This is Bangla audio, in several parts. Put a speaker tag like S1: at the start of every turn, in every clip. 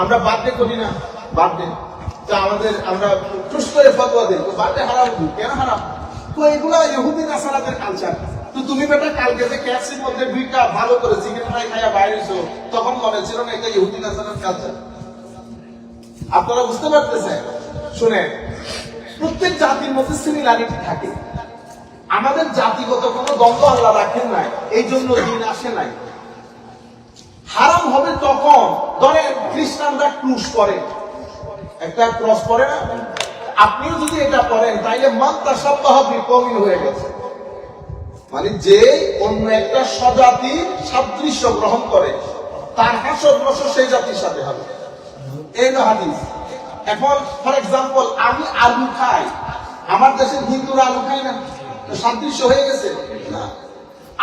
S1: আমরা বার্থডে করি না বার্থডে তা আমাদের আমরা টুস করে ফতোয়া দিই। তো বার্থডে হারাম? কেন হারাম? তো এগুলো ইহুদি নাসারাদের কালচার তো তুমি বেটা কালকে যে ক্যাপসির মধ্যে দুইটা ভালো করে চিকেন ফ্রাই খাইয়া বাইরে হইছো, তখন মনে ছিল না এটা ইহুদি নাসারার কালচার আপনারা বুঝতে পারতেছেন? শুনে প্রত্যেক জাতির মধ্যে সিমিলারিটি থাকে। আমাদের জাতিগত কোনো দ্বন্দ্ব আল্লাহ রাখেন নাই এই জন্য দিন আসে নাই। হারাম হবে তখন ধরেন খ্রিস্টানরা ক্রুশ করে। একটা ক্রস করে না? আপনিও যদি এটা করেন তাইলে মাত্রা তার সপ্তাহ বিকমিন হয়ে গেছে। মানে যে অন্য একটা স্বজাতির সাদৃশ্য গ্রহণ করে, তার হাসর নসর সেই জাতির সাথে হবে। এই হলো হাদিস। এখন ফর এক্সাম্পল আমি আলু খাই। আমার দেশের হিন্দুরা আলু খাই না? তো সাদৃশ্য হয়ে গেছে? না।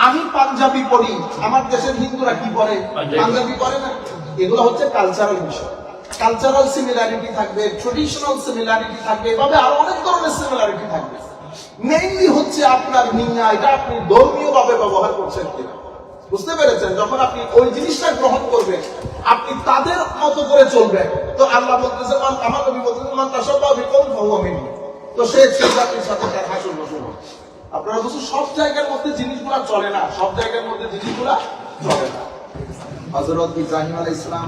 S1: আমি পাঞ্জাবি পড়ি আমার দেশের হিন্দুরা কি পরে?
S2: পাঞ্জাবি।
S1: পরে না? এগুলো হচ্ছে কালচারাল বিষয়। কালচারাল সিমিলারিটি থাকবে ট্রেডিশনাল সিমিলারিটি থাকবে এভাবে আরও অনেক ধরনের সিমিলারিটি থাকবে। মেইনলি হচ্ছে আপনার নিয়া এটা আপনি ধর্মীয় ভাবে ব্যবহার করছেন কিনা। বুঝতে পেরেছেন? যখন আপনি ওই জিনিসটা গ্রহণ করবেন আপনি তাদের মতো করে চলবেন। তো আল্লাহ বলতেছে আমার নবী বলতেছে মান তাসাব্বাহু বিকৌমিন ফাহুয়া। তো সে সেই জাতির সাথে তার নসর হবে। আপনারা বুঝুন সব জায়গার মধ্যে জিনিসগুলা চলে না, সব জায়গার মধ্যে জিনিসগুলা চলে না। হজরত ইব্রাহিম আলাই ইসলাম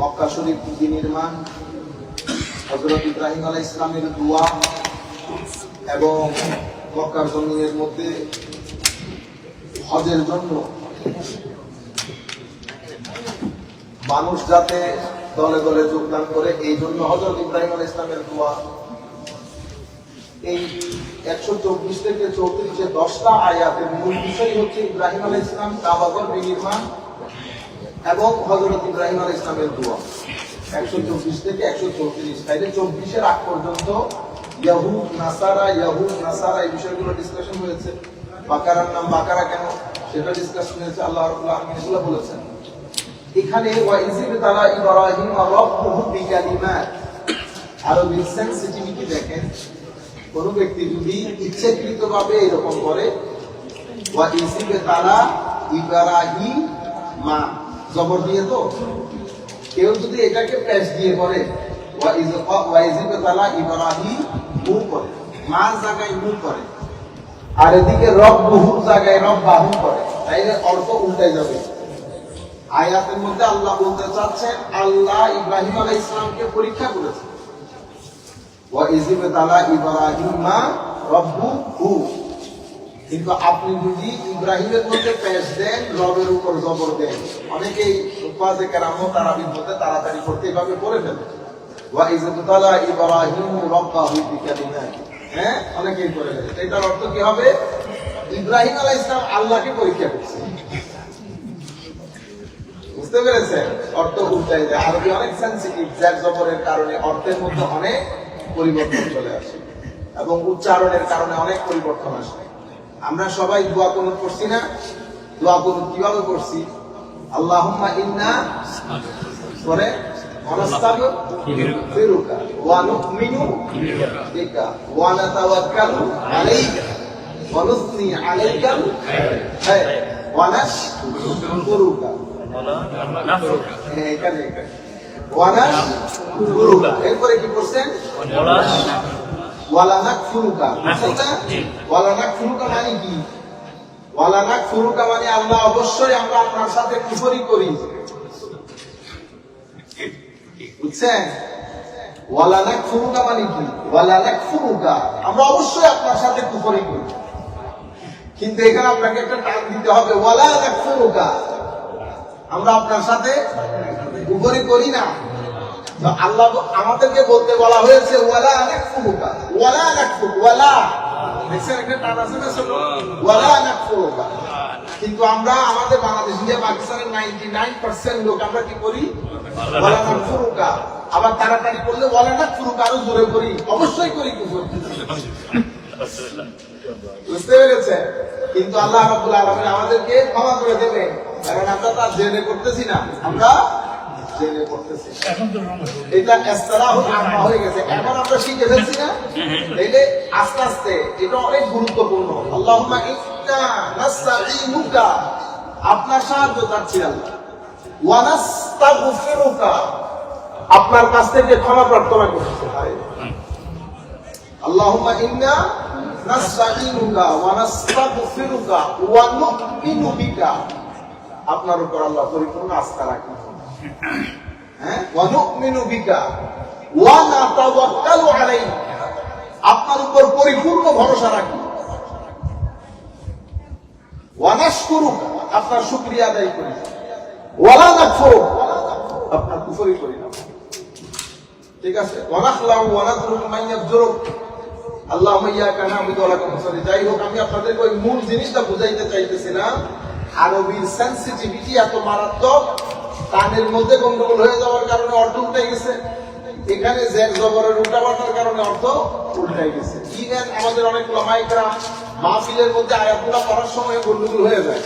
S1: মক্কা শরীফ নির্মাণ হজরত ইব্রাহিম আলাই ইসলামের দোয়া এবং মক্কার জমিনের মধ্যে হজের জন্য মানুষ যাতে দলে দলে যোগদান করে, এই জন্য হজরত ইব্রাহিম আল ইসলামের দোয়া। এই একশো চব্বিশ থেকে চৌত্রিশে দশটা আয়াতের মূল বিষয় হচ্ছে ইব্রাহিম আল ইসলাম কাবাগর বিনির্মাণ এবং হজরত ইব্রাহিম আল ইসলামের দোয়া। একশো চব্বিশ থেকে একশো চৌত্রিশ তাইলে চব্বিশের আগ পর্যন্ত ইয়াহু নাসারা ইয়াহু নাসারা, এই বিষয়গুলো ডিসকাশন হয়েছে। বাকারার নাম বাকারা কেন? সেটা ডিসকাশন হয়েছে, আল্লাহ রাব্বুল আলামিন এগুলো বলেছেন। এখানে ওয়াইজিব তারা ইব্রাহিম রাব্বুহু বিকালিমাত। আরবির সেন্সিটিভিটি দেখেন। কোন ব্যক্তি যদি ইচ্ছাকৃতভাবে এরকম করে তারা ইব্রাহিম মা, জবর দিয়ে তো? কেউ যদি এটাকে প্যাচ দিয়ে করে আর এদিকে করে অর্থ যাবে। আয়াতের মধ্যে আল্লাহ বলতে আল্লাহ ইব্রাহিম আলাই ইসলামকে পরীক্ষা করেছে ওয়াইজিব তালা ইব্রাহিম মা রব্বু হু কিন্তু আপনি যদি ইব্রাহিমের মধ্যে দেন, রবের উপর জবর দেন, অনেকেই তারাবির মধ্যে তাড়াতাড়ি করতে এভাবে করে হ্যাঁ ইব্রাহিম বুঝতে পেরেছেন? অর্থ অনেক জবরের কারণে অর্থের মধ্যে অনেক পরিবর্তন চলে আসে এবং উচ্চারণের কারণে অনেক পরিবর্তন আসে। আমরা সবাই দোয়া কুনুত করছি না? দোয়া কুনুত কীভাবে করছি? আল্লাহুম্মা ইন্না নাতাওয়াক্কালু আলাইকা এরপরে কি করছেন? ওয়ালানাক ফুরুকা ওয়ালানাক ফুরুকা মানে কি? ওয়ালানাক ফুরুকা মানে আল্লাহ অবশ্যই আমরা আপনার সাথে কুফরি করি। বুঝছেন? ওয়ালানাক ফুরুকা মানে কি? ওয়ালানাক ফুরুকা আমরা অবশ্যই আপনার সাথে কুফরি করি। কিন্তু এখানে আপনাকে একটা টান দিতে হবে। ওয়ালানাক ফুরুকা আমরা আপনার সাথে কুফরি করি না। আল্লাহ আমাদেরকে বলতে বলা হয়েছে, ওয়ালা নাকফুরুকা, ওয়ালা নাকফুর ওয়ালা। দেখছেন, একটা ওয়ালা কিন্তু আমরা আমাদের বাংলাদেশ ইন্ডিয়া, পাকিস্তানের 99% লোক আমরা কি করি? ওয়ালা আবার তাড়াতাড়ি করলে, ওয়ালা নাকফুরুকা আরও জোরে করি। অবশ্যই করি কুফর। বুঝতে পেরেছে কিন্তু আল্লাহ রাব্বুল আলামিন আমাদেরকে ক্ষমা করে দেবে কারণ আমরা তার জেনে করতেছি না। আমরা জেনে করতেছি
S2: এখন তো রং হয়ে।
S1: এটা আম্মা হয়ে গেছে। এখন আমরা শিখে ফেলছি না? তাইলে আস্তে আস্তে এটা অনেক গুরুত্বপূর্ণ। আল্লাহুম্মা ইন্না নাস্তাঈনুকা। আপনার সাহায্য চাচ্ছি আল্লাহ। ওয়া নাস নাস্তাগফিরুকা। আপনার কাছ থেকে ক্ষমা প্রার্থনা করতে হয় আল্লাহুম্মা ইন্না নাস্তাঈনুকা ওয়া নাস্তাগফিরুকা ওয়া নু'মিনু বিকা। আপনার উপর আল্লাহ পরিপূর্ণ আস্থা রাখি হ্যাঁ? আপনার উপর পরিপূর্ণ ভরসা রাখি। নাশকুরুকা আপনার শুকরিয়া আদায় করি। ওয়ালা নাকফুরু আপনার কুফরি করি না। ঠিক আছে? না'বুদু ওয়া লাকা নাসতাঈন যাই হোক, আমি আপনাদেরকে ওই মূল জিনিসটা বুঝাইতে চাইতেছি না। আরবির এত মারাত্মক। কানের মধ্যে গন্ডগোল হয়ে যাওয়ার কারণে অর্থ উল্টে গেছে। এখানে জের জবরের উল্টাপাল্টার কারণে অর্থ উল্টাই গেছে। ইভেন আমাদের অনেক লামাইকরা মাহফিলের মধ্যে আয়াতগুলো পড়ার সময় গন্ডগোল হয়ে যায়।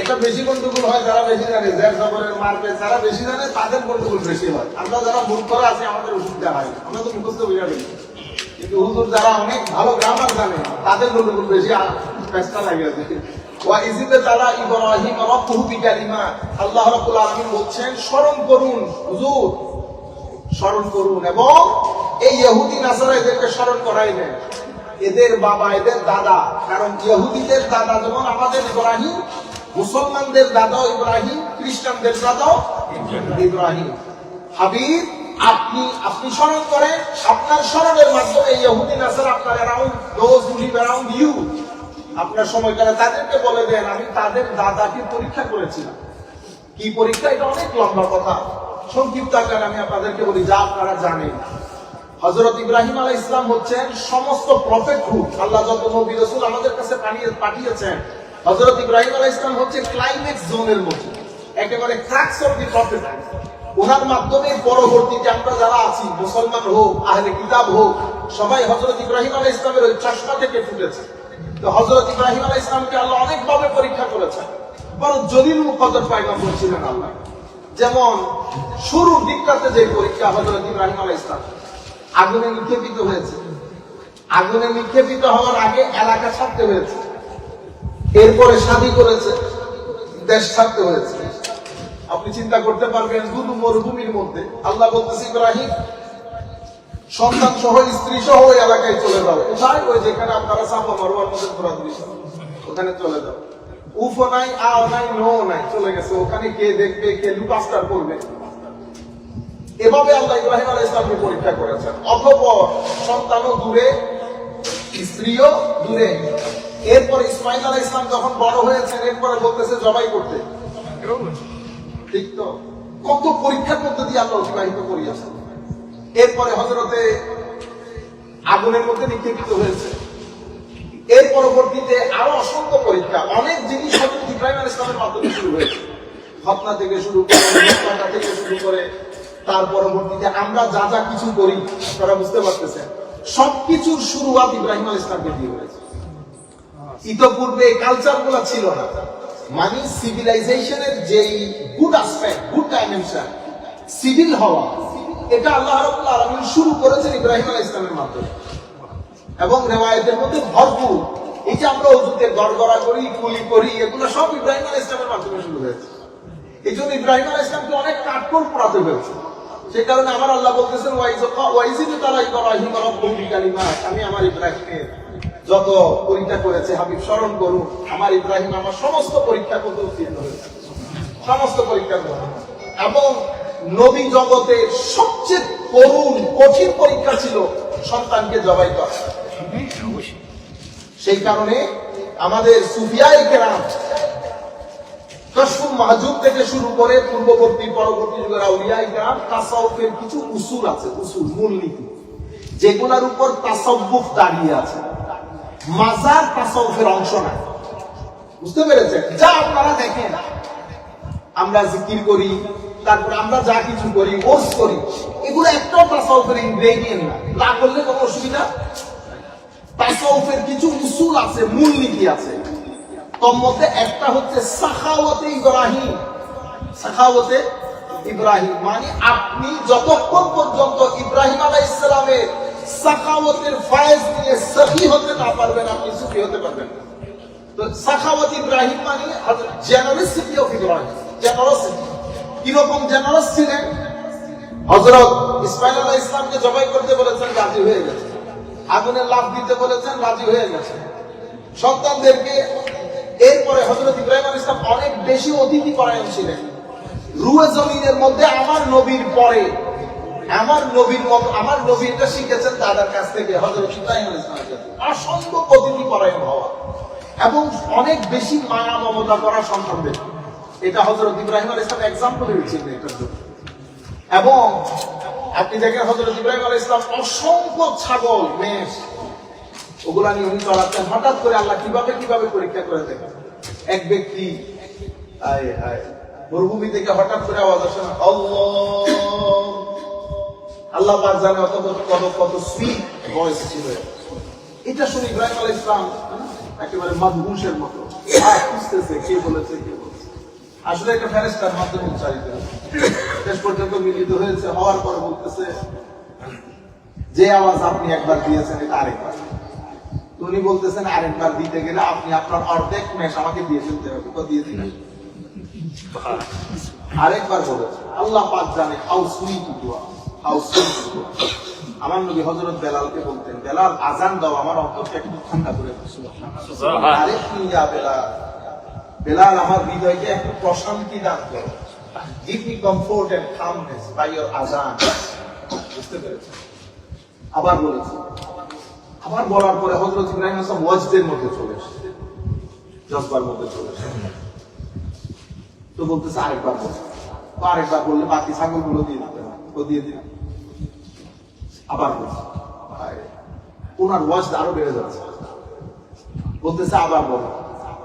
S1: এটা বেশি গন্ডগোল হয় যারা বেশি জানে, জের জবরের মারবে যারা বেশি জানে, তাদের গন্ডগোল বেশি হয়। আমরা যারা মূর্খরা আছি, আমাদের অসুবিধা হয়। আমরা তো মুখস্থ বুঝা ফেলি। কিন্তু হুজুর যারা অনেক ভালো গ্রামার জানে, তাদের গন্ডগোল বেশি আর লাগে স্মরণ করুন স্মরণ করুন এবং এই ইহুদি নাসারা এদেরকে স্মরণ করাই দেন এদের বাবা, এদের দাদা, কারণ ইহুদিদের দাদা যেমন আমাদের ইব্রাহিম, মুসলমানদের দাদাও ইব্রাহিম, খ্রিস্টানদের দাদাও ইব্রাহিম। হাবিব, আপনি আপনি স্মরণ করেন, আপনার স্মরণের মাধ্যমে ইহুদি নাসার আপনার অ্যারাউন্ড ইউ আপনার সময়কালে তাদেরকে বলে দেন, আমি তাদের দাদাকে পরীক্ষা করেছিলাম। কি পরীক্ষা? এটা অনেক লম্বা কথা। সংক্ষিপ্ত আকারে আমি আপনাদেরকে বলি, যা আপনারা জানেন। হজরত ইব্রাহিম আলাহ ইসলাম হচ্ছেন সমস্ত প্রফেট হুড আল্লাহ যত নবী রসুল আমাদের কাছে পাঠিয়েছেন। হজরত ইব্রাহিম আলাহ ইসলাম হচ্ছে ক্লাইম্যাক্স জোনের মধ্যে। একেবারে ক্রাক্স অফ দি প্রফেট ওনার মাধ্যমে পরবর্তীতে আমরা যারা আছি, মুসলমান হোক, আহলে কিতাব হোক, সবাই হজরত ইব্রাহিম আলাহ ইসলামের ওই চশমা থেকে ফুটেছে। হজরত ইব্রাহিম আলাহ ইসলামকে আল্লাহ পরীক্ষা করেছেন। জলিল মুকদ্দর পায়গাম্বর ছিলেন আল্লাহ, যেমন দিকটাতে যে পরীক্ষা হজরত ইব্রাহিম আলাহ ইসলাম আগুনে নিক্ষেপিত হয়েছে। আগুনে নিক্ষেপিত হওয়ার আগে এলাকা ছাড়তে হয়েছে। এরপরে শাদী করেছে, দেশ ছাড়তে হয়েছে। আপনি চিন্তা করতে পারবেন দুদু মরুভূমির মধ্যে আল্লাহ বলতেছে, ইব্রাহিম সন্তান সহ, স্ত্রী সহ ওই এলাকায় চলে যাও। কোথায় ওই যেখানে আপনারা সাফা মারোয়ার মধ্যে ঘোরাঘুরি। ওখানে চলে যাও। উফও নাই, আও নাই নো নাই, চলে গেছে। ওখানে কে দেখবে, কে লুকাস্টার করবে? এভাবে আল্লাহ ইব্রাহিম ইসলামকে পরীক্ষা করেছেন। সন্তানও দূরে, স্ত্রীও দূরে। এরপর ইসমাইল ইসলাম যখন বড় হয়েছেন, এরপরে বলতেছে, জবাই করতে। ঠিক তো? কত পরীক্ষার মধ্যে দিয়ে আল্লাহ অতিবাহিত করিয়াছেন। এরপরে হজরতে আগুনের মধ্যে নিক্ষেপিত হয়েছে। এর পরবর্তীতে আরও অসংখ্য পরীক্ষা, অনেক জিনিস ইব্রাহিম ইসলামের মাধ্যমে শুরু হয়েছে। খতনা থেকে শুরু করে থেকে শুরু করে, তার পরবর্তীতে আমরা যা যা কিছু করি, আপনারা বুঝতে পারতেছেন। সবকিছুর শুরুয়াত ইব্রাহিম আল ইসলামকে দিয়ে হয়েছে। ইতপূর্বে কালচারগুলা ছিল না। মানে সিভিলাইজেশনের যেই good aspect good dimension civil হওয়া এটা আল্লাহ শুরু করেছেন ইব্রাহিম আলাইহিস ইসলামের মাধ্যমে। এবং রেওয়ায়তের মধ্যে ভরপুর। এই যে আমরা গড়গড়া করি, কুলি করি, এগুলো সব ইব্রাহিম ইসলামের মাধ্যমে শুরু হয়েছে। এই জন্য ইব্রাহিম ইসলামকে অনেক কাঠকোর পড়াতে হয়েছে। সে কারণে আমার আল্লাহ বলতেছেন তারা ইব্রাহিম আমি আমার ইব্রাহিমের যত পরীক্ষা করেছে, হাবিব, স্মরণ করুন, আমার ইব্রাহিম আমার সমস্ত পরীক্ষা করতে উত্তীর্ণ হয়েছে। সমস্ত পরীক্ষা করুন এবং নবী জগতের সবচেয়ে করুণ, কঠিন পরীক্ষা ছিল সন্তানকে জবাই করা। সেই কারণে আমাদের সুফিয়াই কেরাম মাহজুব থেকে শুরু করে পূর্ববর্তী, পরবর্তী যুগের আউলিয়া ইকরাম তাসাউফের কিছু উসুল আছে, উসুল, মূলনীতি। যেগুলোর উপর তাসাউফ দাঁড়িয়ে আছে। মাজার তাসাউফের অংশ না। বুঝতে পেরেছেন? যা আপনারা দেখেন। আমরা জিকির করি তারপর আমরা যা কিছু করি ওর্স করি, এগুলো একটাও তাসাউফের ইনগ্রেডিয়েন্ট না। তা করলে কোনো অসুবিধা? তাসাউফের কিছু উসুল আছে, মূলনীতি আছে। তোর একটা হচ্ছে সাখাওয়াতে ইব্রাহিম। সাখাওয়াতে ইব্রাহিম মানে আপনি যতক্ষণ পর্যন্ত ইব্রাহিম আলাহ ইসলামের সাখাওয়াতের ফায়েজ নিয়ে সহি হতে না পারবেন, আপনি সুখী হতে পারবেন। তো সাখাওয়াত ইব্রাহিম মানে জেনারেসিটি অফ ইব্রাহিম জেনারসিটি কীরকম জেনারেস ছিলেন? হজরত ইসমাইল আলাহ ইসলামকে জবাই করতে বলেছেন, রাজি হয়ে গেছে। আগুনে লাভ দিতে বলেছেন, রাজি হয়ে গেছে। সন্তানদেরকে এরপরে হজরত ইব্রাহিম আল ইসলাম অনেক বেশি অতিথি পরায়ণ ছিলেন রুয়ে জমিনের মধ্যে আমার নবীর পরে, আমার নবীর মত, আমার নবীরটা শিখেছেন দাদার কাছ থেকে হজরত ইব্রাহিম আল কাছে। অসংখ্য অতিথি পরায়ণ হওয়া। এবং অনেক বেশি মায়া মমতা করা সন্তানদের। এটা হজরত ইব্রাহিম আল ইসলাম এক্সাম্পল হয়েছিল এটার জন্য। এবং আপনি দেখেন হজরত ইব্রাহিম আল ইসলাম অসংখ্য ছাগল, মেষ, ওগুলা নিয়ে উনি চড়াচ্ছেন হঠাৎ করে আল্লাহ কীভাবে কীভাবে পরীক্ষা করে দেখেন? এক ব্যক্তি মরুভূমি থেকে হঠাৎ করে আওয়াজ আসে না আল্লাহ পাক জানে অত কত কত কত সুইট ভয়েস ছিল। এটা শুনে ইব্রাহিম আল ইসলাম একেবারে মাদহুসের মতো। আর খুঁজতেছে, কে বলেছে, কে আসলে এটা ফেরেস্তার মাধ্যমে উচ্চারিত শেষ পর্যন্ত মিলিত হয়েছে হওয়ার পর বলতেছে যে আওয়াজ আপনি একবার দিয়েছেন এটা আরেকবার। উনি বলতেছেন আরেকবার দিতে গেলে আপনি আপনার অর্ধেক মেশ আমাকে দিয়ে ফেলতে হবে তো দিয়ে দিলেন আরেকবার বলেছে আল্লাহ পাক জানে হাউ সুইট দুয়া হাউ সুইট দুয়া আমার নবী হযরত বেলালকে বলতেন বেলাল আজান দাও আমার অন্তরটা একটু ঠান্ডা করে দাও। আরে কি যা বেলাল বেলাল, আমার হৃদয়কে একটু প্রশান্তি দান করো। Give me comfort and calmness by your আজান বুঝতে পেরেছেন? আবার বলেছে। আবার বলার পরে হযরত ইব্রাহিম আসলাম ওয়াজদের মধ্যে চলে এসেছে। জজবার মধ্যে চলে এসেছে। তো বলতেছে, আরেকবার বল। তো আরেকবার বললে বাকি ছাগলগুলো দিয়ে দিতে ও দিয়ে দিল আবার বলছে ওনার ওয়াজ আরও বেড়ে যাচ্ছে। বলতেছে, আবার বল।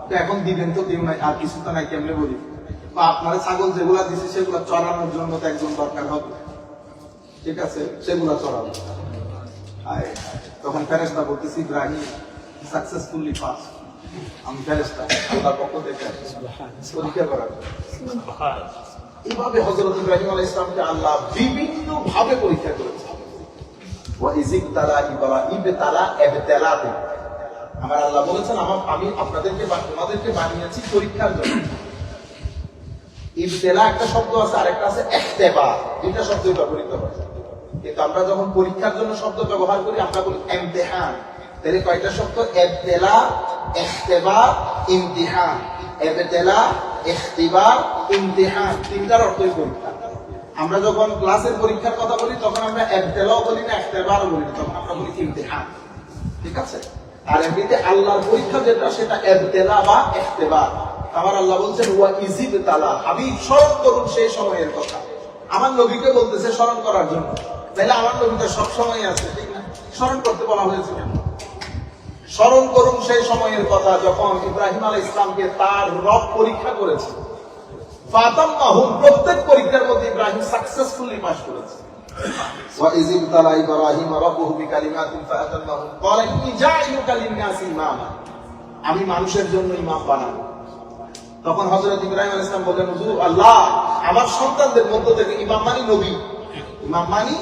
S1: তো এখন দিবেন তো দিন নাই আর কিছু তো নাই কেমনে বলি? বা আপনারা ছাগল যেগুলা দিছে সেগুলা চড়ানোর জন্য তো একজন দরকার হবে। ঠিক আছে? সেগুলা আয়, তখন ফেরেস্তা বলতেছি ইব্রাহিম সাকসেসফুলি পাস আমি ফেরেস্তা আল্লাহর পক্ষ থেকে পরীক্ষা করার। এইভাবে হজরত ইব্রাহিম আলাইহিস ইসলামকে আল্লাহ বিভিন্ন ভাবে পরীক্ষা করেছে। ওয়াইজিক তালা ইব্রাহিম তালা এবতেলাতে। আমার আল্লাহ বলেছেন, আমার আমি আপনাদেরকে তোমাদেরকে বানিয়েছি পরীক্ষার জন্য। ইবতেলা একটা শব্দ আছে, আরেকটা আছে একতেবা দুইটা শব্দ ব্যবহৃত হয়। কিন্তু আমরা যখন পরীক্ষার জন্য শব্দ ব্যবহার করি, আমরা বলি এমতেহান। তাহলে কয়টা শব্দ? এবতেলা ইমতিহান। এবতেলা ইমতিহান। তিনটার অর্থই পরীক্ষা। আমরা যখন ক্লাসের পরীক্ষার কথা বলি, তখন আমরা এবতেলাও বলি না একতেবারও বলি না, তখন আমরা বলি ইমতিহান। ঠিক আছে? আল্লাহর পরীক্ষা যেটা, সেটা এবতেলা বা আমার আল্লাহ ওয়া ইজিব তালা স্মরণ করুন সেই সময়ের কথা। আমার নবীকে বলতেছে স্মরণ করার জন্য। আমার সব সময় আছে, ঠিক না? স্মরণ করতে বলা হয়েছে স্মরণ করুন সেই সময়ের কথা, যখন ইব্রাহিম আলাইহিস ইসলামকে তার রব পরীক্ষা করেছে। প্রত্যেক পরীক্ষার মধ্যে ইব্রাহিম সাকসেসফুলি পাস করেছে। وإذ ابتلى إبراهيم ربه بكلمات فأتمهن قال إني جاعلك للناس إماما আমি মানুষের জন্য ইমাম বানাবো তখন হজরত ইব্রাহিম আলাইহিস ইসলাম বললেন হুজুর আল্লাহ আমার সন্তানদের মধ্য থেকে ইমাম মানি নবী ইমাম মানি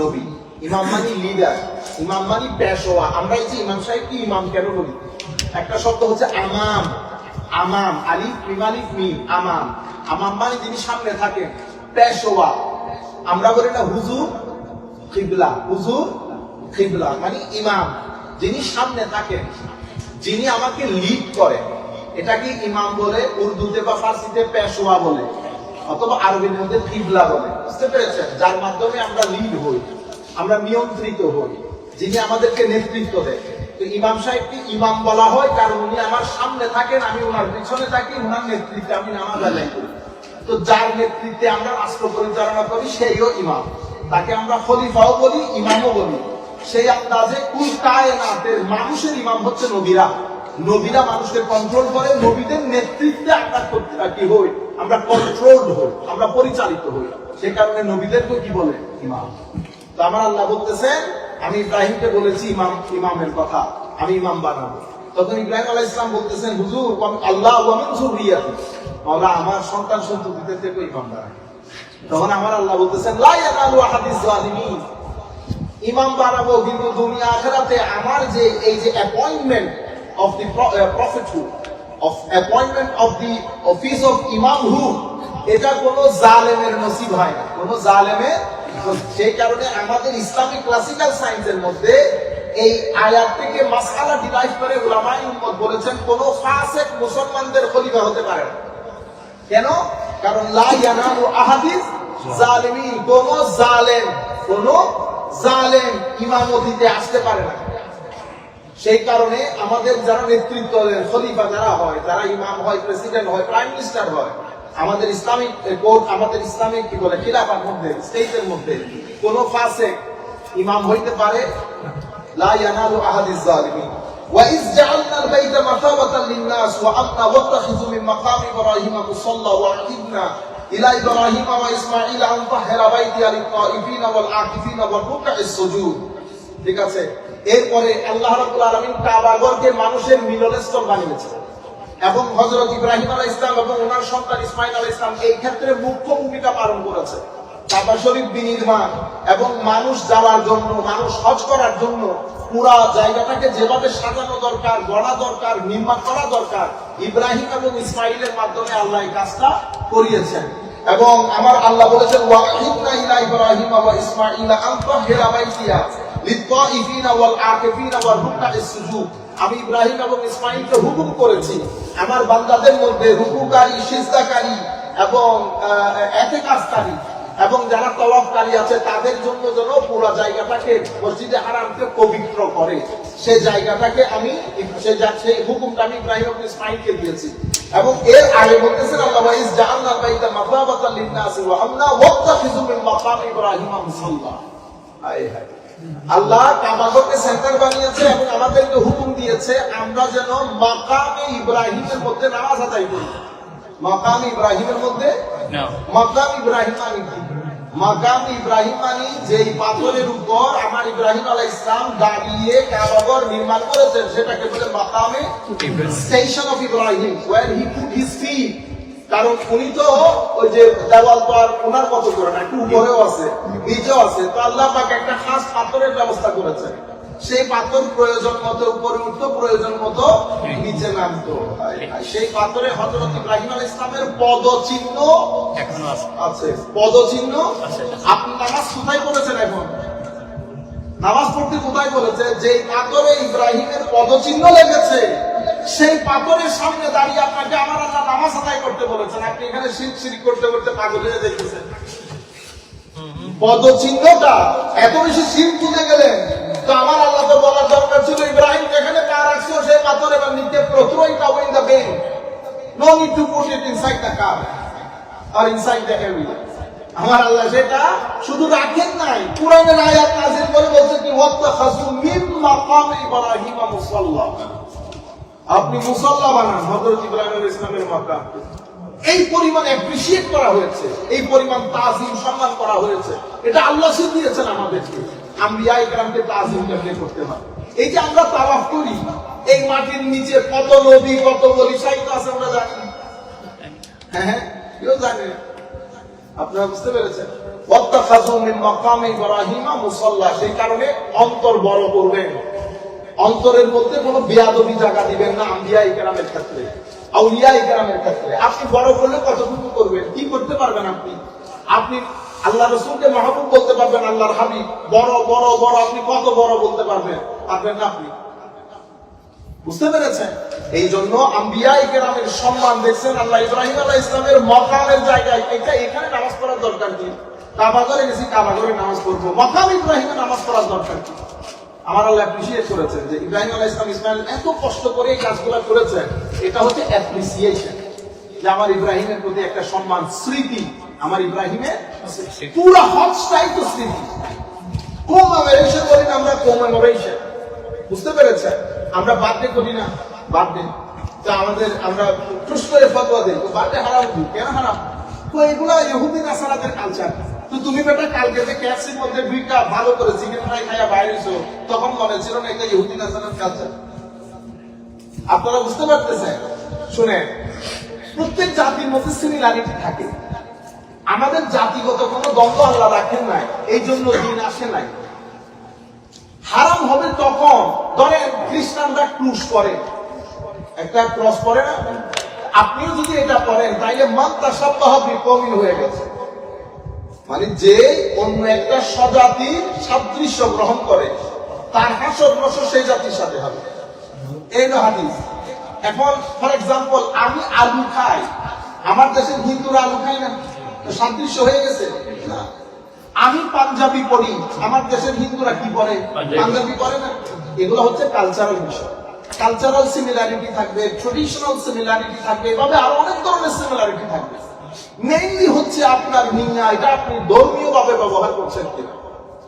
S1: নবী ইমাম মানি লিডার ইমাম মানি পেশোয়া আমরা এই যে ইমাম সাহেব কি ইমাম কেন বলি একটা শব্দ হচ্ছে আমাম আমাম আলিফ মিম আলিফ মিম আমাম আমাম মানে যিনি সামনে থাকেন পেশোয়া আমরা বলি না হুজুর কিবলা হুজুর কিবলা মানে ইমাম। যিনি সামনে থাকেন, যিনি আমাকে লিড করেন এটাকে ইমাম বলে, উর্দুতে বা ফার্সিতে পেশোয়া বলে, অথবা আরবির মধ্যে কিবলা বলে, বুঝতে পেরেছেন? যার মাধ্যমে আমরা লিড হই, আমরা নিয়ন্ত্রিত হই, যিনি আমাদেরকে নেতৃত্ব দেয় তো ইমাম সাহেবকে ইমাম বলা হয়, কারণ উনি আমার সামনে থাকেন, আমি ওনার পিছনে থাকি ওনার নেতৃত্বে আমি নামাজ আদায় করি। তো যার নেতৃত্বে আমরা রাষ্ট্র পরিচালনা করি, সেইও ইমাম। তাকে আমরা খলিফাও বলি, ইমামও বলি। সেই আন্দাজে কুল কায়নাতের মানুষের ইমাম হচ্ছে নবীরা। নবীরা মানুষকে কন্ট্রোল করে, নবীদের নেতৃত্বে আমরা কি হই। আমরা কন্ট্রোলড হই, আমরা পরিচালিত হই। সে কারণে নবীদেরকে কি বলে? ইমাম। তো আমার আল্লাহ বলতেছেন আমি ইব্রাহিমকে বলেছি ইমাম, ইমামের কথা, আমি ইমাম বানাবো। তখন ইব্রাহিম আলাইহিস ইসলাম বলতেছেন, হুজুর, আল্লাহ ওয়ামিন যুররিয়াতি মাওলা আমার সন্তান থেকে ইমাম বানাবো তখন আমার আল্লাহ বলতেছেন, লা ইয়ানালু আহাদিস জালিমিন। ইমাম বানাবো, কিন্তু দুনিয়া আখেরাতে আমার যে এই যে appointment of the prophethood of appointment of the office of imamhood এটা কোনো জালেমের নসিব হয় না। কোনো জালেমের। সেই কারণে আমাদের ইসলামিক ক্লাসিক্যাল সায়েন্সের মধ্যে এই আয়াত থেকে মাসালা ডিরাইভ করে উলামাই উম্মত বলেছেন, কোন ফাসেক মুসলমানদের খলিফা হতে পারে না। কেন? কারণ লা ইয়ানালু আহাদিস জালিমিন কোন জালেম কোন জালেম ইমামতিতে আসতে পারে না। সেই কারণে আমাদের যারা নেতৃত্ব দেন খলিফা যারা হয়, যারা ইমাম হয়, প্রেসিডেন্ট হয়, প্রাইম মিনিস্টার হয়, আমাদের ইসলামিক কোর্ট, আমাদের ইসলামিক কি বলে, খিলাফার মধ্যে, স্টেটের মধ্যে কোন ফাসে ইমাম হইতে পারে লা আহাদিস জালিমিন وإذ جعلنا البيت مثابة للناس وأمنا واتخذوا من مقام إبراهيم مصلى وعهدنا إلى إبراهيم وإسماعيل أن طهر بيتي للطائفين والعاكفين والركع السجود ঠিক আছে এরপরে আল্লাহ রাব্বুল আলামিন কাবাগরকে মানুষের মিলনস্থল বানিয়েছে এবং হযরত ইব্রাহিম আলাইহিস ইসলাম এবং ওনার সন্তান ইসমাইল আলাইহিস ইসলাম এই ক্ষেত্রে মুখ্য ভূমিকা পালন করেছে কাবা শরীফ বিনির্মাণ এবং মানুষ যাওয়ার জন্য, মানুষ হজ করার জন্য পুরা জায়গাটাকে যেভাবে সাজানো দরকার, গড়া দরকার, নির্মাণ করা দরকার, ইব্রাহিম এবং ইসমাইলের মাধ্যমে আল্লাহ কাজটা করিয়েছেন। এবং আমার আল্লাহ বলেছেন, ওয়াহিদনা ইলা ইব্রাহিম ওয়াল আকিফিনা রুকআইস সুজুদ আমি ইব্রাহিম এবং হুকুম করেছি। আমার বান্দাদের মধ্যে রুকুকারী, সিজদাকারী এবং এতেকাজকারী এবং যারা তওয়াফকারী আছে তাদের জন্য যেন পুরো জায়গাটাকে মসজিদে হারামকে পবিত্র করে। সেই জায়গাটাকে আমি জা- হুকুমটা আমি ইব্রাহিম ইসমাঈলকে দিয়েছি। এবং এর আগে বলতেছেন আল্লাহ ওয়াইজ জাআলনা বাইতা মাসাবাতান লিন-নাসি ওয়া আমনা ওয়াত্তাখিযু মিন মাকাম ইব্রাহিম মুসাল্লা। হায় হায়। আল্লাহ কাবাগরকে সেন্টার বানিয়েছে এবং আমাদেরকে হুকুম দিয়েছে আমরা যেন মাকামে ইব্রাহিমের মধ্যে নামাজ আদায় করি। মাকাম ইব্রাহিমের মধ্যে? মাকাম ইব্রাহিম মানে কি? মাকাম ইব্রাহিম মানে যেই পাথরের উপর আমার ইব্রাহিম আলাহ ইসলাম দাঁড়িয়ে নির্মাণ করেছেন সেটাকে বলে মাকামে station of Ibrahim where he put his feet কারণ উনি তো ওই যে দেওয়াল তো আর ওনার মতো করে না একটু উপরেও আছে নিচেও আছে। তো আল্লাহ পাক একটা খাস পাথরের ব্যবস্থা করেছেন। সেই পাথর প্রয়োজন মতো উপরে উঠতো প্রয়োজন মতো নিচে নামতো। সেই পাথরে হযরত ইব্রাহিম আলাইহিস ইসলামের পদচিহ্ন
S2: এখনও আছে।
S1: পদচিহ্ন আপনি নামাজ কোথায় পড়েছেন এখন? নামাজ পড়তে কোথায় বলেছে যে পাথরে ইব্রাহিমের পদচিহ্ন লেগেছে সেই পাথরের সামনে দাঁড়িয়ে আপনাকে আমার আল্লাহ নামাজ আদায় করতে বলেছেন। আপনি এখানে শির শির করতে করতে পাগল হয়ে দেখতেছেন পদচিহ্নটা এত বেশি শির তুলে গেলেন আমার আল্লাহ তো বলার দরকার ছিল, ইব্রাহিম যেখানে পা সেই পাথর এবার নিতে in no need to it inside R inside heavy আমার আল্লাহ সেটা শুধু রাখেন নাই, কোরআনের আয়াত করে বলছে কি খাসু মিন মাকাম ইব্রাহিম মুসাল্লা আপনি মুসাল্লা বানান, হযরত ইব্রাহিম মাকাম এই পরিমাণ অ্যাপ্রিসিয়েট করা হয়েছে, এই পরিমাণ তাজিম সম্মান করা হয়েছে। এটা আল্লাহ শিখিয়েছেন আমাদেরকে। তাজিম করতে হয়। এই যে আমরা করি, এই মাটির নিচে কত নদী কত সাহিত্য আছে আমরা জানি। হ্যাঁ হ্যাঁ কেউ জানে। আপনারা বুঝতে পেরেছেন? সেই কারণে অন্তর বড় করবেন। অন্তরের মধ্যে কোনো বেয়াদবি জায়গা দিবেন না আম্বিয়া ইকরামের ক্ষেত্রে আউলিয়া ইকরামের ক্ষেত্রে। আপনি বড় করলে কতটুকু করবেন? কি করতে পারবেন আপনি? আপনি আল্লাহ রসুলকে মাহবুব বলতে পারবেন আল্লাহর হাবিব। বড় বড় বড়, আপনি কত বড় বলতে পারবেন? পারবেন না আপনি। বুঝতে পেরেছেন? এই জন্য আম্বিয়া ইকরামের সম্মান দেখছেন আল্লাহ ইব্রাহিম আলাহ ইসলামের মকামের জায়গায়। এটা এখানে নামাজ পড়ার দরকার কি? কাবাগরে গেছি কাবাগরে নামাজ পড়ব। মকাম ইব্রাহিমে নামাজ পড়ার দরকার কি? আমার আল্লাহ অ্যাপ্রিসিয়েট করেছেন যে ইব্রাহিম আলাহ ইসলাম ইসমাইল এত কষ্ট করে এই কাজগুলো করেছেন। এটা হচ্ছে অ্যাপ্রিসিয়েশন যে আমার ইব্রাহিমের প্রতি একটা সম্মান, স্মৃতি। আমার ইব্রাহিমের পুরো হজটাই তো স্মৃতি বলি না আমরা বুঝতে আমরা বার্থডে করি না বার্থডে তা আমাদের আমরা করে ফতোয়া বার্থডে হারাম কি? কেন হারাম? তো ইহুদি নাসারাদের কালচার তো তুমি বেটা কালকে যে মধ্যে দুইটা ভালো করে চিকেন ফ্রাই খাইয়া বাইরে এসো, তখন মনে ছিল না এটা ইহুদি কালচার আপনারা বুঝতে পারতেছেন? শুনে প্রত্যেক জাতির মধ্যে সিমিলারিটি থাকে। আমাদের জাতিগত কোনো দ্বন্দ্ব আল্লাহ রাখেন নাই, এই জন্য দিন আসে নাই। হারাম হবে তখন, ধরেন খ্রিস্টানরা ক্রুশ করে। একটা ক্রস করে না? আপনিও যদি এটা পড়েন, তাইলে মান তাসাব্বাহ বিকমিন হয়ে গেছে। মানে যে অন্য একটা স্বজাতির সাদৃশ্য গ্রহণ করে, তার হাসর নসর সেই জাতির সাথে হবে। এই হলো হাদিস। এখন ফর এক্সাম্পল আমি আলু খাই, আমার দেশের হিন্দুরা আলু খাই না। সাদৃশ্য হয়ে গেছে? না। আমি পাঞ্জাবি পড়ি আমার দেশের হিন্দুরা কি পড়ে
S2: পাঞ্জাবি।
S1: পড়ে না? এগুলো হচ্ছে কালচারাল বিষয়। কালচারাল সিমিলারিটি থাকবে ট্রেডিশনাল সিমিলারিটি থাকবে এভাবে আরও অনেক ধরনের সিমিলারিটি থাকবে। মেইনলি হচ্ছে আপনার নিয়া এটা আপনি ধর্মীয় ভাবে ব্যবহার করছেন কিনা।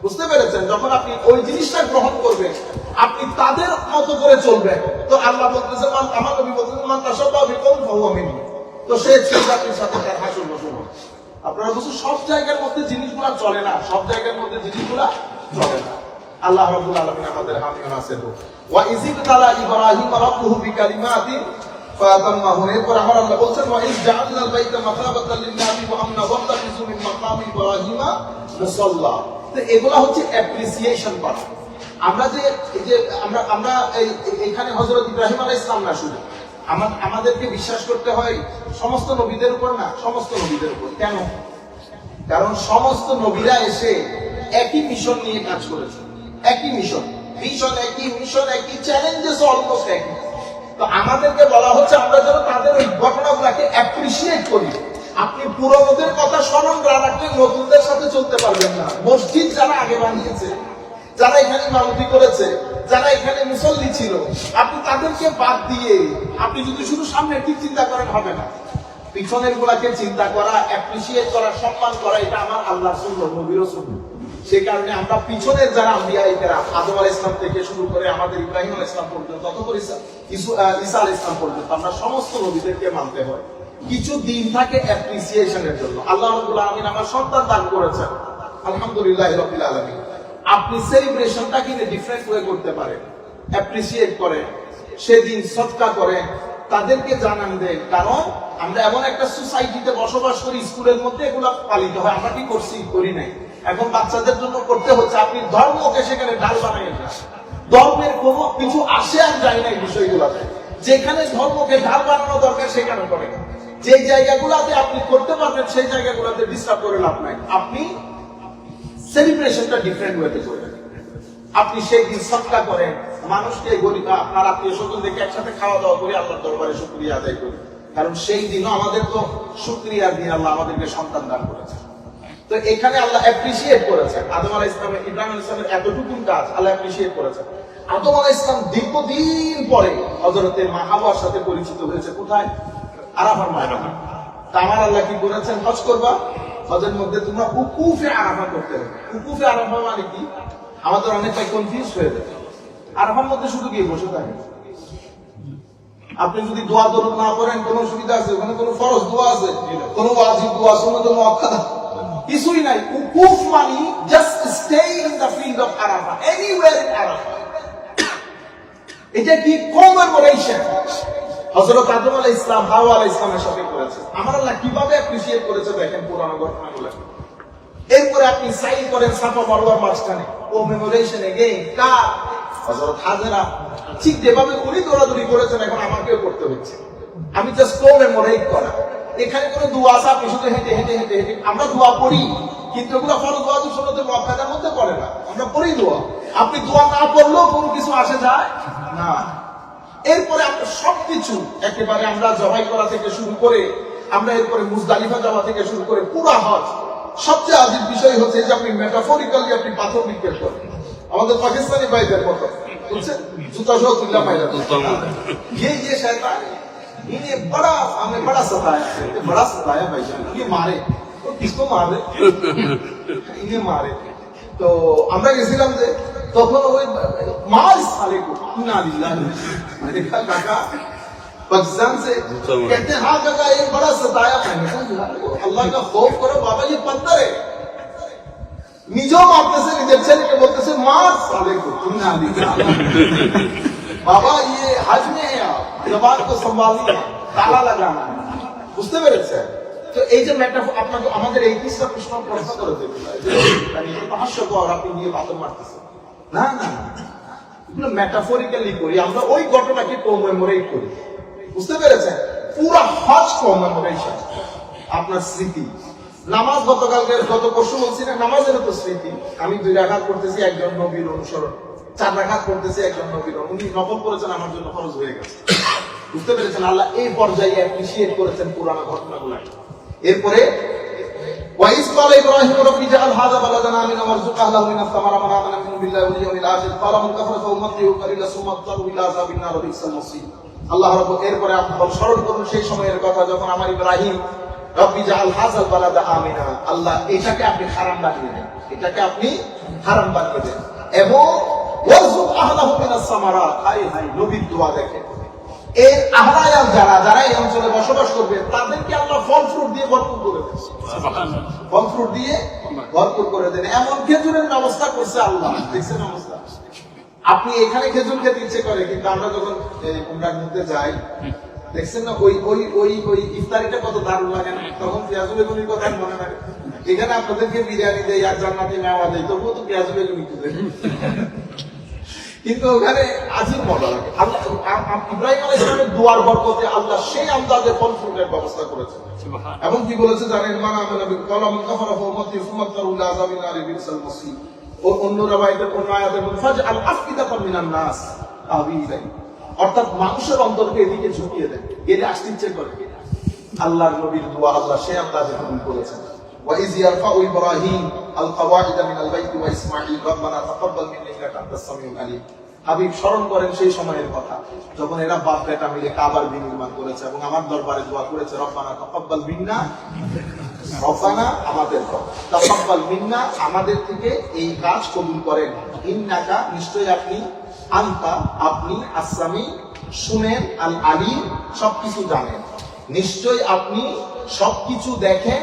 S1: বুঝতে পেরেছেন? যখন আপনি ওই জিনিসটা গ্রহণ করবেন আপনি তাদের মতো করে চলবেন। তো আল্লাহ বলতেছে আমার নবী বলতেছে মান তাসাব্বাহু ফাহুয়া। তো সে জাতির সাথে তার হাসর বসন আপনারা বলছেন সব জায়গার মধ্যে জিনিসগুলা চলে না, সব জায়গার মধ্যে জিনিসগুলা চলে না। আল্লাহ রাব্বুল আলামিন আমাদের ওয়া ইযিদ তালা ইব্রাহিম রাব্বুহু এরপর আমার আল্লাহ বলছেন, ওয়া বাইতা লিন-নাসি ওয়া আমনা মিন মাকামি মুসাল্লা। তো এগুলা হচ্ছে অ্যাপ্রিসিয়েশন করা আমরা যে আমরা আমরা এখানে হযরত ইব্রাহিম আলাইহিস সালাম না শুধু। আমা- আমাদেরকে বিশ্বাস করতে হয় সমস্ত নবীদের উপর না, সমস্ত নবীদের উপর। কেন? কারণ সমস্ত নবীরা এসে একই মিশন নিয়ে কাজ করেছে। একই মিশন মিশন একই মিশন একই চ্যালেঞ্জেস অলমোস্ট একই। তো আমাদেরকে বলা হচ্ছে আমরা যেন তাদের ওই ঘটনাগুলোকে অ্যাপ্রিসিয়েট করি। আপনি পুরনোদের কথা স্মরণ না রাখলে নতুনদের সাথে চলতে পারবেন না। মসজিদ যারা আগে বানিয়েছে, যারা এখানে মামুতি করেছে যারা এখানে মুসল্লি ছিল, আপনি তাদেরকে বাদ দিয়ে আপনি যদি শুধু সামনে ঠিক চিন্তা করেন, হবে না। পিছনের গুলাকে চিন্তা করা অ্যাপ্রিসিয়েট করা, সম্মান করা, এটা আমার আল্লাহ সুন্দর নবীর সুন্দর সে কারণে আমরা পিছনের যারা আম্বিয়া ইকেরা আদম আল ইসলাম থেকে শুরু করে আমাদের ইব্রাহিম আল ইসলাম পর্যন্ত ততপর ঈসা ইসু- আল ইসলাম পর্যন্ত আমরা সমস্ত নবীদেরকে মানতে হয়। কিছু দিন থাকে অ্যাপ্রিসিয়েশনের জন্য। আল্লাহ রাব্বুল আলামিন আমার সন্তান দান করেছেন। আলহামদুলিল্লাহ রাব্বিল আলামিন। আপনি সেলিব্রেশনটা কিন্তু ডিফারেন্ট ওয়ে করতে পারেন। অ্যাপ্রিসিয়েট করেন। সেদিন সৎকা করেন। তাদেরকে জানান দেন। কারণ আমরা এমন একটা সোসাইটিতে বসবাস করি, স্কুলের মধ্যে এগুলো পালিত হয়। আমরা কি করছি? করি নাই। এখন বাচ্চাদের জন্য করতে হচ্ছে, আপনি ধর্মকে সেখানে ডাল বানাই ধর্মের কোনো কিছু আসে আর যায় না এই বিষয়গুলোতে। যেখানে ধর্মকে ঢাল বানানো দরকার, সেখানে করে। যে জায়গাগুলোতে আপনি করতে পারবেন, সেই জায়গাগুলোতে ডিস্টার্ব করে লাভ নাই। আপনি সেলিব্রেশনটা ডিফারেন্ট ওয়েতে করবেন। আপনি সেই দিন সৎকা করেন, মানুষকে গরিব, আপনার আত্মীয় স্বজন দেখে একসাথে খাওয়া দাওয়া করে, আল্লাহর দরবারে শুক্রিয়া আদায় করি। কারণ সেই দিনও আমাদের তো শুক্রিয়ার দিন, আল্লাহ আমাদেরকে সন্তান দান করেছে তো এখানে আল্লাহ অ্যাপ্রিসিয়েট করেছেন। আদম আলাহ ইসলামের ইব্রাহিম ইসলামের এতটুকুন কাজ আল্লাহ অ্যাপ্রিসিয়েট করেছেন। আদম আলাহ ইসলাম দীর্ঘদিন পরে হজরতে মাহাবার সাথে পরিচিত হয়েছে। কোথায়? আরাফার তা আমার আল্লাহ কি করেছেন? হজ করবা? হজের মধ্যে তোমরা উকুফে আরাফা করতে হবে। উকুফে আরাফা মানে কি? আমাদের অনেকটাই কনফিউজ হয়ে যায়। আরাফার মধ্যে শুধু গিয়ে বসে থাকে। আপনি যদি দোয়া দরুদ না করেন কোনো সুবিধা আছে? ওখানে কোনো ফরজ দোয়া আছে? কোনো ওয়াজিব দোয়া সুন্নত মুআক্কাদা কিছুই নাই। উকুফ মানে just stay in the field of Arafah anywhere in Arafah. এটা কি কমেমোরেশন হযরত আদম আলাইহিস ইসলাম হাওয়া আলাইহিস ইসলামের সাথে করেছে আমার আল্লাহ কীভাবে অ্যাপ্রিসিয়েট করেছে দেখেন পুরানো ঘটনাগুলো। এরপরে আপনি সাইন করেন সাফা মারওয়ার মাঝখানে। কমেমোরেশন এগেইন কার হযরত হাজেরা ঠিক যেভাবে উনি দৌড়াদৌড়ি করেছেন, এখন আমাকেও করতে হচ্ছে। আমি জাস্ট কমেমোরেট করা। এখানে কোনো দোয়া আছে, আপনি শুধু হেঁটে হেঁটে হেঁটে হেঁটে। আমরা দোয়া পড়ি, কিন্তু এগুলো ফরজ দোয়া তো শোনাতে মধ্যে পড়ে না। আমরা পড়ি দোয়া। আপনি দোয়া না পড়লেও কোনো কিছু আসে যায়? না। এরপরে আমরা সবকিছু একেবারে আমরা জবাই করা থেকে শুরু করে আমরা এরপরে মুজদালিফা যাওয়া থেকে শুরু করে পুরা হজ সবচেয়ে আজিব বিষয় হচ্ছে যে আপনি মেটাফরিক্যালি আপনি পাথর বিক্রি করেন আমাদের পাকিস্তানি ভাইদের মতো বুঝছেন জুতা সহ তুল্লা পাইলা ये ये शैतान इन्हें बड़ा हमें बड़ा सताया ये बड़ा सताया भाई ये मारे तो किसको मारे इन्हें मारे তো আমরা গেছিলাম যে তখন ওই মার সালে को इन्ना लिल्लाह मैंने देखा काका पाकिस्तान से कहते हैं हाँ काका ये बड़ा सताया मैंने कहा यार अल्लाह का खौफ करो बाबा ये पत्थर है নিজেও মারতেছে নিজের ছেলেকে বলতেছে মার সালে को इन्ना लिल्लाह বাবা ইয়ে হাজ মে হ্যাঁ আপ জবান কো সম্ভালিয়ে তালা লাগানা है। বুঝতে পেরেছেন তো এই যে ম্যাটাফোর আপনাকে আমাদের এই তিনটা প্রশ্ন প্রশ্ন করে দেবে মানে এটা তো হাস্যকর আপনি নিয়ে পাথর মারতেছেন না না। এগুলো করি। আমরা ওই ঘটনাকে কমেমোরেট করি। বুঝতে পেরেছেন? পুরো হজ কমেমোরেশন আপনার স্মৃতি। নামাজ গতকালকে গত পরশু বলছি না তো স্মৃতি। আমি দুই রাখাত করতেছি একজন নবীর অনুসরণ। চার রাখাত করতেছি একজন নবীর উনি নকল করেছেন আমার জন্য খরচ হয়ে গেছে। বুঝতে পেরেছেন? আল্লাহ এই পর্যায়ে অ্যাপ্রিসিয়েট করেছেন পুরানো ঘটনাগুলো এরপরে وإذ قال إبراهيم رب اجعل هذا بلدا آمنا وارزق أهله من الثمرات من آمن منهم بالله واليوم الآخر قال من كفر فأمته قليلا ثم اضطروا إلى عذاب النار وبئس المصير আল্লাহ রব এরপরে আপনার স্মরণ করুন সেই সময়ের কথা যখন আমার ইব্রাহিম রব্বি জাআল হাযাল বালাদা আমিনা আল্লাহ এটাকে আপনি হারাম বানিয়ে দেন এটাকে আপনি হারাম বানিয়ে দেন এবং ওয়ারযুক আহলাহু মিনাস সামারাত হাই হাই নবীর দোয়া দেখেন এই আহলায়াত যারা যারা এই অঞ্চলে বসবাস করবে তাদেরকে আল্লাহ ফল ফ্রুট দিয়ে ভরপুর করে দেন। ফল ফ্রুট দিয়ে ভরপুর করে দেন। এমন খেজুরের ব্যবস্থা করছে আল্লাহ। দেখছেন অবস্থা? আপনি এখানে খেজুর খেতে ইচ্ছে করে কিন্তু আমরা যখন উমরার মধ্যে যাই দেখছেন না ওই ওই ওই ওই ইফতারিটা কত দারুণ লাগে না? তখন পেঁয়াজ বেগুনির কথা মনে লাগে এখানে আপনাদেরকে বিরিয়ানি দেয় আর জান্নাতি মেওয়া দেয় তবুও তো পেঁয়াজ বেগুনি দেয় কিন্তু ওখানে আজিব মজা লাগে। আল্লাহ ইব্রাহিম আলাইহিস সালামের দুয়ার বরকতে আল্লাহ সেই আন্দাজে ফল ফ্রুটের ব্যবস্থা করেছেন এবং কি বলেছে জানেন? মানা আমেনা বিল কলাম কাফারা ফুমাত্তারু যাবিন আলি বিরসাল মাসি ও অন্য অন্য আয়াতে বলে ফাজ আল মিনান নাস। আবি অর্থাৎ মানুষের অন্তরকে এদিকে ঝুঁকিয়ে দেন এর আসতে ইচ্ছে করে। আল্লাহর নবীর দোয়া আল্লাহ সেই আন্দাজে কবুল করেছেন। وإذ يرفع إبراهيم القواعد من البيت وإسماعيل ربنا تقبل منا إنك أنت السميع العليم হাবিব স্মরণ করেন সেই সময়ের কথা যখন এরা বাপ বেটা মিলে কাবার বিনির্মাণ করেছে এবং আমার দরবারে দোয়া করেছে রব্বানা তাকাব্বাল মিন্না রব্বানা আমাদের তাকাব্বাল মিন্না আমাদের থেকে এই কাজ কবুল করেন ইন্নাকা নিশ্চয়ই আপনি আন্তা আপনি আসামি শুনেন আল আলিম সবকিছু জানেন নিশ্চয় আপনি সবকিছু দেখেন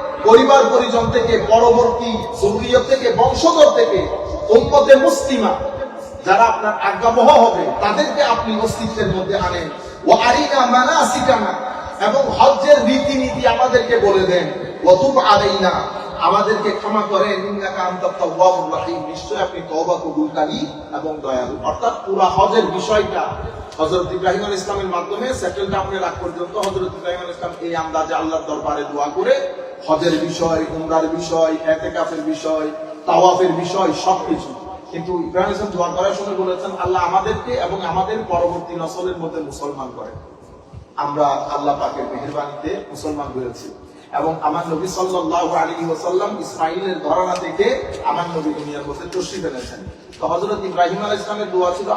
S1: পরিবার পরিজন থেকে, পরবর্তী জরুরিয়ত থেকে, বংশধর থেকে, উম্মতে মুসলিমা, যারা আপনার আজ্ঞাবহ হবে, তাদেরকে আপনি অস্তিত্বের মধ্যে আনেন। ও আরিনা মানা সিকানা এবং হজ্জের রীতিনীতি আমাদেরকে বলে দেন। ওতুব আলাইনা, আমাদেরকে ক্ষমা করেন। নিশ্চয় আপনি তওবা কবুলকারী এবং দয়ালু। অর্থাৎ পুরা হজের বিষয়টা হযরত ইব্রাহিম আলাইহিস ইসলামের মাধ্যমে সেটেল ডাউনের আগ পর্যন্ত হযরত ইব্রাহিম আলাইহিস ইসলাম এই আন্দাজে আল্লাহর দরবারে দোয়া করে হজের বিষয়, উমরার বিষয়, এতেকাফের বিষয়, তাওয়াফের বিষয়, সবকিছু। কিন্তু ইব্রাহিম আলাইহিস দোয়া করার সময় বলেছেন, আল্লাহ আমাদেরকে এবং আমাদের পরবর্তী নসলের মধ্যে মুসলমান করে। আমরা আল্লাহ পাকের মেহরবানিতে মুসলমান হয়েছি। এবং আমার নবী সাল্লাল্লাহু আলাইহি ওয়াসাল্লাম ইসমাইলের ঘরানা থেকে আমার নবী দুনিয়ার মধ্যে তশরিফ এনেছেন তো হযরত ইব্রাহিম আলাইহিস সালামের দোয়া ছিল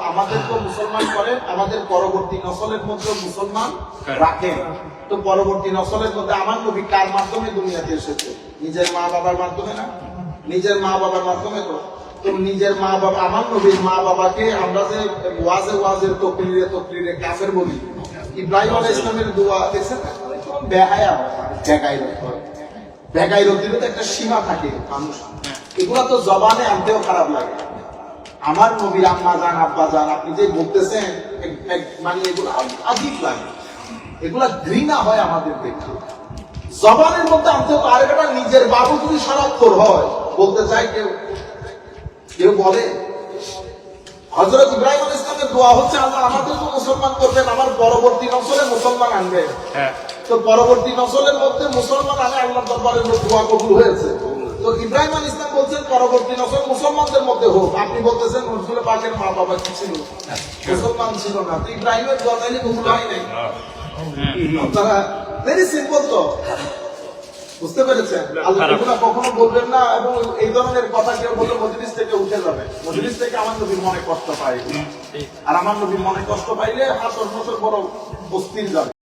S1: মুসলমান করেন আমাদের পরবর্তী নসলের মধ্যে মুসলমান রাখেন। তো পরবর্তী নসলের মধ্যে আমার নবী কার মাধ্যমে দুনিয়াতে এসেছে? নিজের মা বাবার মাধ্যমে না? নিজের মা বাবার মাধ্যমে তো। তো নিজের মা বাবা আমার নবীর মা বাবাকে আমরা যে ওয়াজে ওয়াজের তকরিরে তকরিরে কাফের বলি ইব্রাহিম আলাইহিস ইসলামের দোয়া দেখছেন বেহায়া হয়, বেগাইরত হয়। তো একটা সীমা থাকে মানুষ। এগুলা তো জবানে আনতেও খারাপ লাগে। আমার নবীর আম্মা জান আব্বা জান আপনি যে বলতেছেন মানে এগুলো আজীব লাগে। এগুলা ঘৃণা হয় আমাদের দেখতে। জবানের মধ্যে আনতে তো আরেকটা নিজের বাবু যদি সারাক্ষর হয় বলতে চাই কেউ। কেউ বলে হজরত ইব্রাহিম আল ইসলামের দোয়া হচ্ছে আল্লাহ আমাদের তো মুসলমান করবেন আমার পরবর্তী নসলে মুসলমান আনবেন তো পরবর্তী নসলের মধ্যে মুসলমান আনে আল্লাহ দরবারের মধ্যে দোয়া কবুল হয়েছে। তো ইব্রাহিম আল ইসলাম বলছেন পরবর্তী নসল মুসলমানদের মধ্যে হোক। আপনি বলতেছেন নজরুল পাকের মা বাবা কি ছিল? মুসলমান ছিল না। তো ইব্রাহিমের দোয়া তাইলে কবুল হয় নাই। আপনারা ভেরি সিম্পল তো। বুঝতে পেরেছেন? আল্লাহ কখনো বলবেন না এবং এই ধরনের কথা কেউ বললে মজলিস থেকে উঠে যাবে। মজলিস থেকে আমার নবীর মনে কষ্ট পায় আর আমার নবীর মনে কষ্ট পাইলে হাসর হাসর বড় অস্থির যাবে।